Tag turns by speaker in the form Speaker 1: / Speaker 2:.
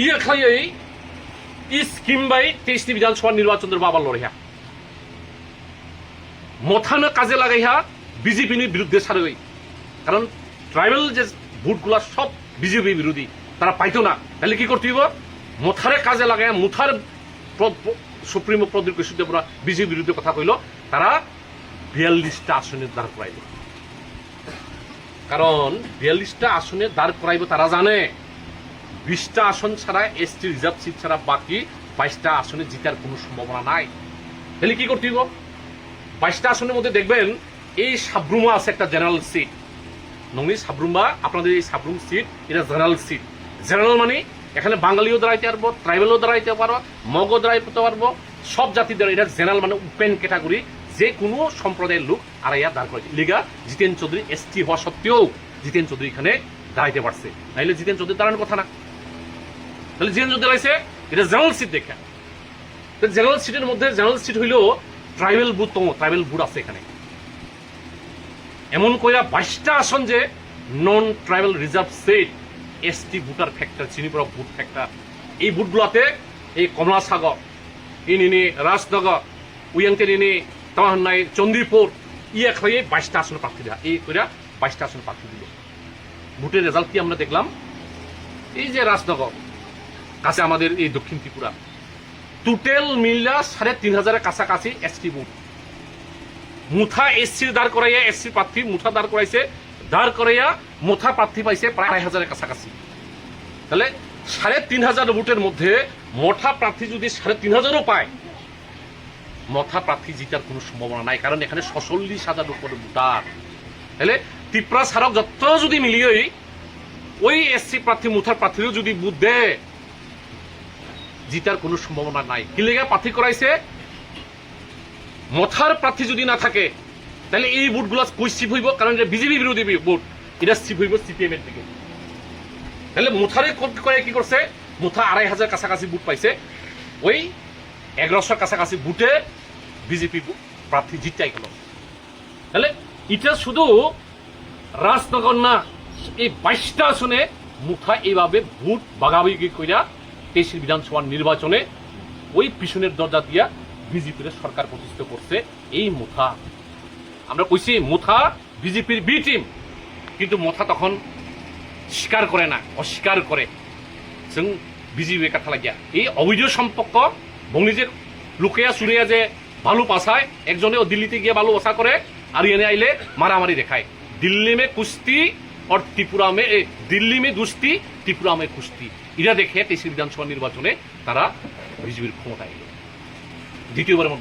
Speaker 1: ইয়ে খাইয়ে ই scheme by তেইশটি বিধানসভা নির্বাচনের বাবার লড়াইয়া মথানো কাজে লাগাইয়া বিজেপির বিরুদ্ধে সারই কারণ ট্রাইবেল যে ভোটগুলা সব বিজেপি বিরোধী, তারা পাইতো না। তাহলে কি করতে হইব? মথারে কাজে লাগাই মুথার সুপ্রিমো প্রদীপ কৃষ্ণদেবরা বিজেপি বিরুদ্ধে কথা কইল, তারা বিয়াল্লিশটা আসনে দাঁড় করাইল। কারণ বিয়াল্লিশটা আসনে দাঁড় করাইব তারা জানে। বিশটা আসন ছাড়া এসটি রিজার্ভ সিট ছাড়া বাকি বাইশটা আসনে জিতার কোনো সম্ভাবনা নাই। তাহলে কি করতে হইব? বাইশটা আসনের মধ্যে দেখবেন, এই সাবরুমা আছে একটা জেনারেল সিট। নংনি সাবরুমা, আপনাদের এই সাবরুম সিট, এটা জেনারেল সিট। জেনারেল মানে এখানে বাঙালিও দাঁড়াইতে পারব, ট্রাইবেলও দাঁড়াইতে পারব, মগও দাঁড়াইতে পারব, সব জাতি দাঁড়াই এটা জেনারেল মানে ওপেন ক্যাটাগরি যে কোনো সম্প্রদায়ের লোক আর ইয়া দাঁড় করেছে লিগা জিতেন চৌধুরী, এসটি হওয়া সত্ত্বেও জিতেন চৌধুরী এখানে দাঁড়াইতে পারছে। নাইলে জিতেন চৌধুরী দাঁড়ানোর কথা না। তাহলে জিতেন চৌধুরী দাঁড়াইছে এটা জেনারেল সিট দেখা জেনারেল সিটের মধ্যে, জেনারেল সিট হইলেও ট্রাইবেল বুথ তম, ট্রাইবেল বুথ আছে এখানে। এমন কইরা বাইশটা আসন যে non tribal reserve seat ST voter factor চিনিপুরা vote factor এই ভোটগুলোতে এই কমলা সাগর ইনিনি রাজনগর উইয়াংতে নিনি তামাহান্নাই চন্দ্রীপুর ইয়ে হয়ে বাইশটা আসন প্রার্থী দেওয়া এই কইরা বাইশটা আসন প্রার্থী দিল। ভোটের রেজাল্ট কি আমরা দেখলাম? এই যে রাজনগর কাছে আমাদের এই দক্ষিণ ত্রিপুরা। টোটাল মিল্লা সাড়ে তিন হাজারের কাছাকাছি এসটি বুথ মুথা এসসির দাঁড় করাইয়া এসসি প্রার্থী, মুথা দাঁড় করাইছে, দাঁড় করাইয়া মুথা প্রার্থী পাইছে প্রায় আড়াই হাজারের কাছাকাছি। তাহলে সাড়ে তিন হাজার ভোটের মধ্যে মঠা প্রার্থী যদি সাড়ে তিন হাজারও পায়, মথা প্রার্থী জিতার কোনো সম্ভাবনা নাই, কারণ এখানে সচল্লিশ হাজার উপরে ভোটার। তাহলে ত্রিপুরা সারক যত যদি মিলিয়েই, ওই এসসি প্রার্থী মুথার প্রার্থীরও যদি বুথ দেয় জিতার কোনো সম্ভাবনা নাই। কি লেগে প্রার্থী করাইছে, মথার প্রার্থী যদি না থাকে, তাহলে এই ভোটগুলো কই সিপ হইব? কারণ এটা বিজেপি বিরোধী ভোট। এটা সিপ হইব সিপিএম এর দিকে। তাহলে মুথারে করে কি করছে? মুথা আড়াই হাজার কাছাকাছি বুট পাইছে। ওই এগারোশোর কাছাকাছি বুটে বিজেপি প্রার্থী জিতাই গেল। তাহলে এটা শুধু রাজনগর না, এই বাইশটা আসনে মুথা এইভাবে ভোট বাগাবাগি কইরা তেইশের বিধানসভার নির্বাচনে ওই পিছনের দরজা দিয়া বিজেপির সরকার প্রতিষ্ঠিত করছে এই মুথা। আমরা কইছি, মুথা বিজেপির বি টিম। কিন্তু মুথা তখন স্বীকার করে না, অস্বীকার করে। जों বিজেপি কথা লাগিয়া। এই অবৈধ সম্পর্ক বংলিজের লুকিয়া চুরিয়া যে বালু পাচায় একজনে দিল্লিতে গিয়ে বালু পাচা করে, আর এনে আইলে মারামারি দেখায়। দিল্লি মে কুস্তি আর ত্রিপুরা মে এ, দিল্লি মে দুস্তি ত্রিপুরা মে কুস্তি এরা দেখে তেইশ বিধানসভা নির্বাচনে তারা বিজেপির ক্ষমতায় এলো দ্বিতীয়বারের মতো